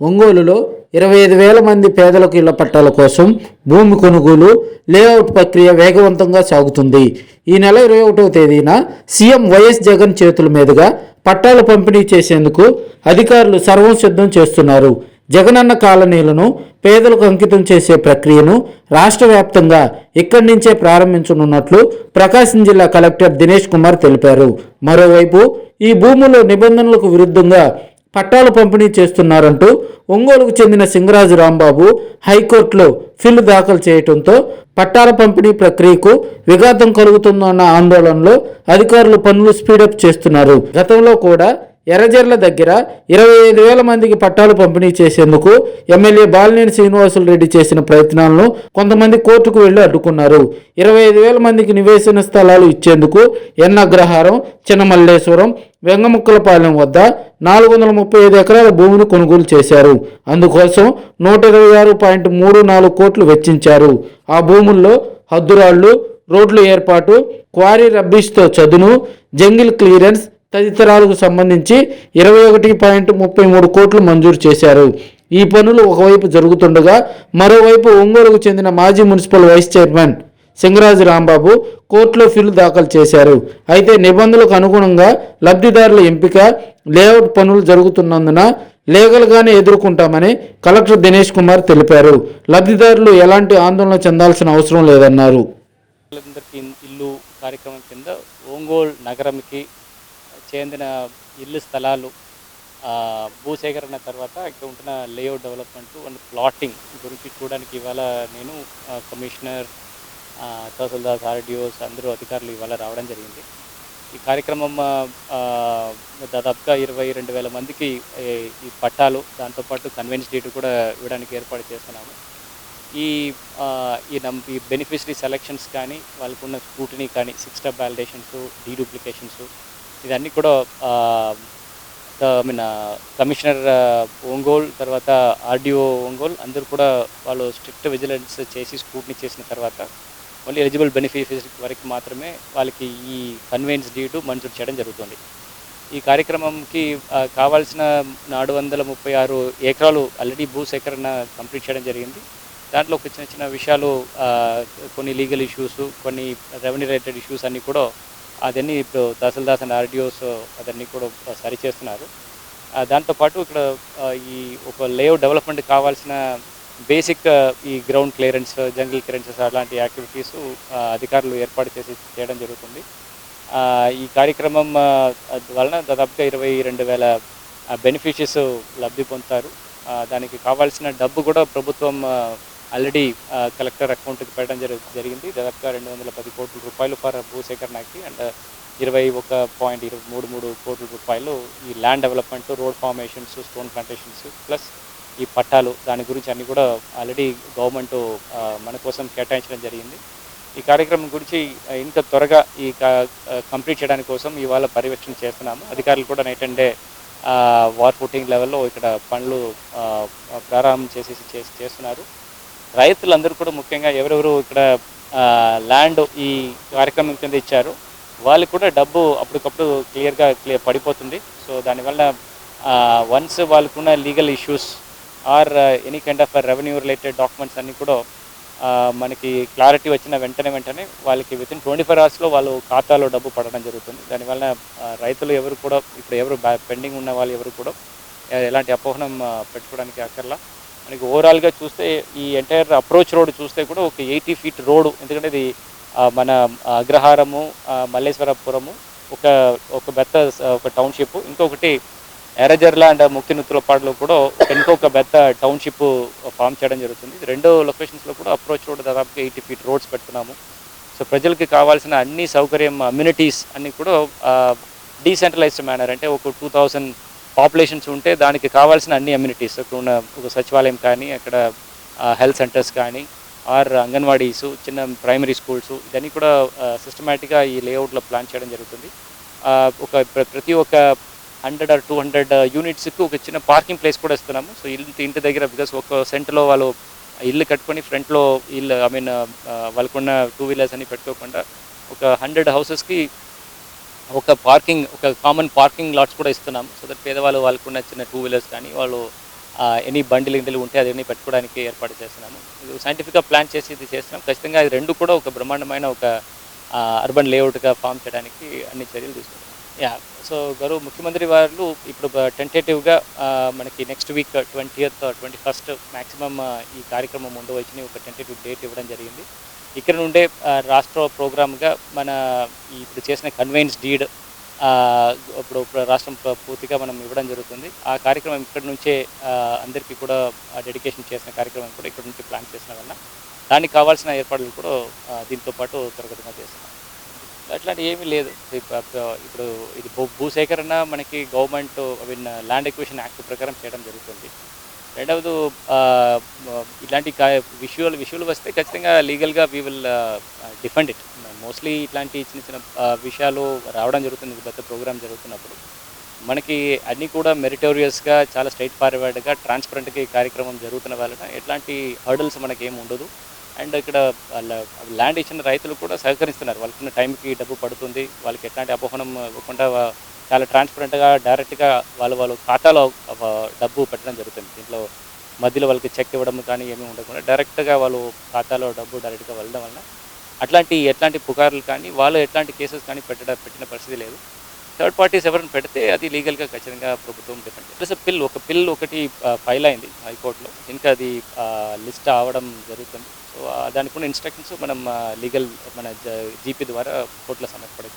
ఒంగోలులో ఇరవై ఐదు వేల మంది పేదలకు ఇళ్ళ పట్టాల కోసం భూమి కొనుగోలు లేఅవుట్ ప్రక్రియ వేగవంతంగా సాగుతుంది. ఈ నెల ఇరవై ఒకటవ తేదీన సీఎం వైఎస్ జగన్ చేతుల మీదుగా పట్టాలు పంపిణీ చేసేందుకు అధికారులు సర్వం సిద్ధం చేస్తున్నారు. జగనన్న కాలనీలను పేదలకు అంకితం చేసే ప్రక్రియను రాష్ట్ర వ్యాప్తంగా ఇక్కడి నుంచే ప్రారంభించనున్నట్లు ప్రకాశం జిల్లా కలెక్టర్ దినేష్ కుమార్ తెలిపారు. మరోవైపు ఈ భూములు నిబంధనలకు విరుద్ధంగా పట్టాలు పంపిణీ చేస్తున్నారంటూ ఒంగోలుకు చెందిన సింగరాజు రాంబాబు హైకోర్టులో ఫిల్ దాఖలు చేయడంతో పట్టాల పంపిణీ ప్రక్రియకు విఘాతం కలుగుతుందన్న ఆందోళనలో అధికారులు పనులు స్పీడప్ చేస్తున్నారు. గతంలో కూడా ఎర్రజర్ల దగ్గర ఇరవై ఐదు వేల మందికి పట్టాలు పంపిణీ చేసేందుకు ఎమ్మెల్యే బాలినేని శ్రీనివాసులు రెడ్డి చేసిన ప్రయత్నాలను కొంతమంది కోర్టుకు వెళ్ళి అడ్డుకున్నారు. ఇరవై ఐదు వేల మందికి నివేశన స్థలాలు ఇచ్చేందుకు ఎన్ అగ్రహారం చిన్నమల్లేశ్వరం వెంగముక్కలపాలెం వద్ద నాలుగు వందల ముప్పై ఐదు ఎకరాల భూమిని కొనుగోలు చేశారు. అందుకోసం నూట ఇరవై ఆరు పాయింట్ మూడు నాలుగు కోట్లు వెచ్చించారు. ఆ భూముల్లో హద్దురాళ్ళు రోడ్లు ఏర్పాటు క్వారీ రబ్బీష్తో చదును జంగిల్ క్లియరెన్స్ తదితరాలకు సంబంధించి ఇరవై ఒకటి పాయింట్ ముప్పై మూడు కోట్లు మంజూరు చేశారు. ఈ పనులు ఒకవైపు జరుగుతుండగా మరోవైపు ఒంగోలుకు చెందిన మాజీ municipal vice chairman Singaraju Rambabu కోర్టులో ఫిల్ దాఖలు చేశారు. అయితే నిబంధనలకు అనుగుణంగా లబ్ధిదారుల ఎంపిక లేఅవుట్ పనులు జరుగుతున్నందున లీగల్గానే ఎదుర్కొంటామని కలెక్టర్ దినేష్ కుమార్ తెలిపారు. లబ్ధిదారులు ఎలాంటి ఆందోళన చెందాల్సిన అవసరం లేదన్నారు. ఇల్లు కార్యక్రమం కింద ఒంగోలు నగరంకి చెందిన ఇల్లు స్థలాలు భూసేకరణ తర్వాత ఇక్కడ ఉంటున్న లేఅవుట్ డెవలప్మెంట్ అండ్ ప్లాటింగ్ గురించి చూడడానికి ఇవాళ నేను కమిషనర్ ఆ, తహసీల్దార్ ఆర్డిఓస్ అందరూ అధికారులు ఇవాళ రావడం జరిగింది. ఈ కార్యక్రమం దాదాపుగా ఇరవై రెండు వేల మందికి ఈ పట్టాలు దాంతోపాటు కన్వెన్స్ డేట్ కూడా ఇవ్వడానికి ఏర్పాటు చేస్తున్నాము. ఈ ఈ నమ్ ఈ బెనిఫిషరీ సెలక్షన్స్ కానీ వాళ్ళకు ఉన్న స్క్రూటినీ కానీ సిక్స్ స్టెప్ వ్యాలిడేషన్స్ డీడూప్లికేషన్స్ ఇవన్నీ కూడా ఐ మీన్ కమిషనర్ ఒంగోల్ తర్వాత ఆర్డీఓ ఒంగోల్ అందరూ కూడా వాళ్ళు స్ట్రిక్ట్ విజిలెన్స్ చేసి స్క్రూటినీ చేసిన తర్వాత ఓన్లీ ఎలిజిబుల్ బెనిఫిషరీ వరకు మాత్రమే వాళ్ళకి ఈ కన్వెన్స్ డీటు మంజూరు చేయడం జరుగుతుంది. ఈ కార్యక్రమంకి కావాల్సిన నాలుగు వందల ముప్పై ఆరు ఎకరాలు ఆల్రెడీ భూ సేకరణ కంప్లీట్ చేయడం జరిగింది. దాంట్లో ఒక చిన్న చిన్న విషయాలు కొన్ని లీగల్ ఇష్యూస్ కొన్ని రెవెన్యూ రిలేటెడ్ ఇష్యూస్ అన్నీ కూడా అదన్నీ ఇప్పుడు తహసీల్దార్స్ అండ్ ఆర్డియోస్ అదన్నీ కూడా సరి చేస్తున్నారు దాంతోపాటు ఇక్కడ ఈ ఒక లేఅవుట్ డెవలప్మెంట్ కావాల్సిన బేసిక్ uh, ఈ గ్రౌండ్ క్లియరెన్స్ జంగిల్ క్లియరెన్సెస్ అలాంటి యాక్టివిటీస్ uh, అధికారులు ఏర్పాటు చేసి చేయడం జరుగుతుంది. ఈ కార్యక్రమం వలన దాదాపుగా ఇరవై రెండు వేల బెనిఫిషియస్ లబ్ధి పొందుతారు. దానికి కావాల్సిన డబ్బు కూడా ప్రభుత్వం ఆల్రెడీ కలెక్టర్ అకౌంట్కి పెట్టడం జరి జరిగింది. దాదాపుగా రెండు వందల పది కోట్ల రూపాయలు ఫర్ భూసేకరణకి అండ్ ఇరవై ఒక పాయింట్ ఇరవై మూడు మూడు కోట్ల రూపాయలు ఈ land development road formations stone plantations plus ఈ పట్టాలు దాని గురించి అన్నీ కూడా ఆల్రెడీ గవర్నమెంట్ మన కోసం కేటాయించడం జరిగింది. ఈ కార్యక్రమం గురించి ఇంకా త్వరగా ఈ కంప్లీట్ చేయడానికి కోసం ఇవాళ పర్యవేక్షణ చేస్తున్నాము. అధికారులు కూడా night and day war footing లెవెల్లో ఇక్కడ పనులు ప్రారంభం చేసేసి చేసి చేస్తున్నారు. రైతులందరూ కూడా ముఖ్యంగా ఎవరెవరు ఇక్కడ ల్యాండ్ ఈ కార్యక్రమం కింద ఇచ్చారు వాళ్ళకి కూడా డబ్బు అప్పటికప్పుడు క్లియర్గా క్లియర్ పడిపోతుంది. సో దానివల్ల వన్స్ వాళ్ళకున్న legal issues or any kind of revenue related documents అన్నీ కూడా uh, మనకి క్లారిటీ వచ్చిన వెంటనే వెంటనే వాళ్ళకి విత్ ఇన్ ట్వంటీ ఫోర్ అవర్స్లో వాళ్ళు ఖాతాలో డబ్బు పడడం జరుగుతుంది. దానివల్ల uh, రైతులు ఎవరు కూడా ఇప్పుడు ఎవరు పెండింగ్ ఉన్న వాళ్ళు ఎవరు కూడా uh, ఎలాంటి అపోహనం పెట్టుకోవడానికి అక్కర్లా. మనకి ఓవరాల్గా చూస్తే ఈ ఎంటైర్ అప్రోచ్ రోడ్ చూస్తే కూడా ఒక ఎయిటీ ఫీట్ రోడ్ ఎందుకంటే ఇది మన అగ్రహారము మల్లేశ్వరపురము ఒక ఒక పెద్ద ఒక టౌన్షిప్ ఇంకొకటి ఎర్రజర్ల అండ్ ముక్తినుత్తులపాడులో కూడా ఇంకొక పెద్ద టౌన్షిప్ ఫామ్ చేయడం జరుగుతుంది. రెండు లొకేషన్స్లో కూడా అప్రోచ్ రోడ్ దాదాపుగా ఎయిటీ ఫీట్ రోడ్స్ పెడుతున్నాము. సో ప్రజలకి కావాల్సిన అన్ని సౌకర్యం అమ్యూనిటీస్ అన్నీ కూడా డీసెంట్రలైజ్డ్ మేనర్ అంటే ఒక టూ థౌజండ్ పాపులేషన్స్ ఉంటే దానికి కావాల్సిన అన్ని అమ్యూనిటీస్. అక్కడ ఉన్న ఒక సచివాలయం కానీ అక్కడ హెల్త్ సెంటర్స్ కానీ ఆర్ అంగన్వాడీస్ చిన్న ప్రైమరీ స్కూల్స్ ఇవన్నీ కూడా సిస్టమేటిక్గా ఈ లేఅవుట్లో ప్లాన్ చేయడం జరుగుతుంది. ఒక ప్రతి ఒక్క hundred or two hundred uh, యూనిట్స్కి ఒక చిన్న పార్కింగ్ ప్లేస్ కూడా ఇస్తున్నాము. సో ఇంటి ఇంటి దగ్గర బికాస్ ఒక సెంటర్లో వాళ్ళు ఇల్లు కట్టుకొని ఫ్రంట్లో ఇల్లు ఐ మీన్ వాళ్ళకున్న టూ వీలర్స్ అని పెట్టుకోకుండా ఒక హండ్రెడ్ హౌసెస్కి ఒక పార్కింగ్ ఒక కామన్ పార్కింగ్ లాట్స్ కూడా ఇస్తున్నాం సో దట్ పేదవాళ్ళు వాళ్ళకున్న చిన్న టూ వీలర్స్ కానీ వాళ్ళు ఎనీ బండిలు ఇంటిలు ఉంటే అది పెట్టుకోవడానికి ఏర్పాటు చేస్తున్నాము. ఇది సైంటిఫిక్గా ప్లాన్ చేసి ఇది చేస్తున్నాం. ఖచ్చితంగా అది రెండు కూడా ఒక బ్రహ్మాండమైన ఒక అర్బన్ లేఅవుట్గా ఫామ్ చేయడానికి అన్ని చర్యలు తీసుకుంటాం. యా సో గారు ముఖ్యమంత్రి వారు ఇప్పుడు టెంటేటివ్గా మనకి next week twentieth twenty first maximum ఈ కార్యక్రమం ముందు ఒక టెంటేటివ్ డేట్ ఇవ్వడం జరిగింది ఇక్కడ నుండే రాష్ట్ర ప్రోగ్రామ్గా మన ఇప్పుడు చేసిన కన్వెన్స్ డీడ్ ఇప్పుడు రాష్ట్రం ప- పూర్తిగా మనం ఇవ్వడం జరుగుతుంది ఆ కార్యక్రమం ఇక్కడ నుంచే అందరికీ కూడా డెడికేషన్ చేసిన కార్యక్రమం కూడా ఇక్కడ నుంచి ప్లాన్ చేసిన వల్ల దానికి కావాల్సిన ఏర్పాట్లు కూడా దీంతో పాటు త్వరగతిగా చేస్తున్నాం. అట్లాంటి ఏమీ లేదు. ఇప్పుడు ఇది భూ భూసేకరణ మనకి government I mean land acquisition act ప్రకారం చేయడం జరుగుతుంది. రెండవది ఇలాంటి విషువల్ విషయాలు వస్తే ఖచ్చితంగా లీగల్గా we will defend it. Mostly ఇట్లాంటి చిన్న చిన్న విషయాలు రావడం జరుగుతుంది పెద్ద ప్రోగ్రామ్ జరుగుతున్నప్పుడు. మనకి అన్నీ కూడా మెరిటోరియస్గా చాలా స్ట్రైట్ ఫార్వర్డ్గా ట్రాన్స్పరెంట్గా ఈ కార్యక్రమం జరుగుతున్న వలన ఎట్లాంటి హర్డల్స్ మనకి ఏమి ఉండదు. అండ్ ఇక్కడ ల్యాండ్ ఇచ్చిన రైతులు కూడా సహకరిస్తున్నారు. వాళ్ళకున్న టైంకి డబ్బు పడుతుంది. వాళ్ళకి ఎట్లాంటి అపోహనం ఇవ్వకుండా చాలా ట్రాన్స్పరెంట్గా డైరెక్ట్గా వాళ్ళు వాళ్ళు ఖాతాలో డబ్బు పెట్టడం జరుగుతుంది. దీంట్లో మధ్యలో వాళ్ళకి చెక్ ఇవ్వడం కానీ ఏమీ ఉండకుండా డైరెక్ట్గా వాళ్ళు ఖాతాలో డబ్బు డైరెక్ట్గా వెళ్ళడం వలన అట్లాంటి ఎట్లాంటి పుకార్లు కానీ వాళ్ళు ఎట్లాంటి కేసెస్ కానీ పెట్టడం పెట్టిన పరిస్థితి లేదు. థర్డ్ పార్టీస్ ఎవరైనా పెడితే అది లీగల్గా ఖచ్చితంగా ప్రభుత్వం డిపెండ్ ప్లస్ పిల్ ఒక పిల్ ఒకటి ఫైల్ అయింది హైకోర్టులో. ఇంకా అది లిస్ట్ అవడం జరుగుతుంది. సో దానికి ఉన్న ఇన్స్ట్రక్షన్స్ మనం లీగల్ మన జీపీ ద్వారా కోర్టులో సమర్పడం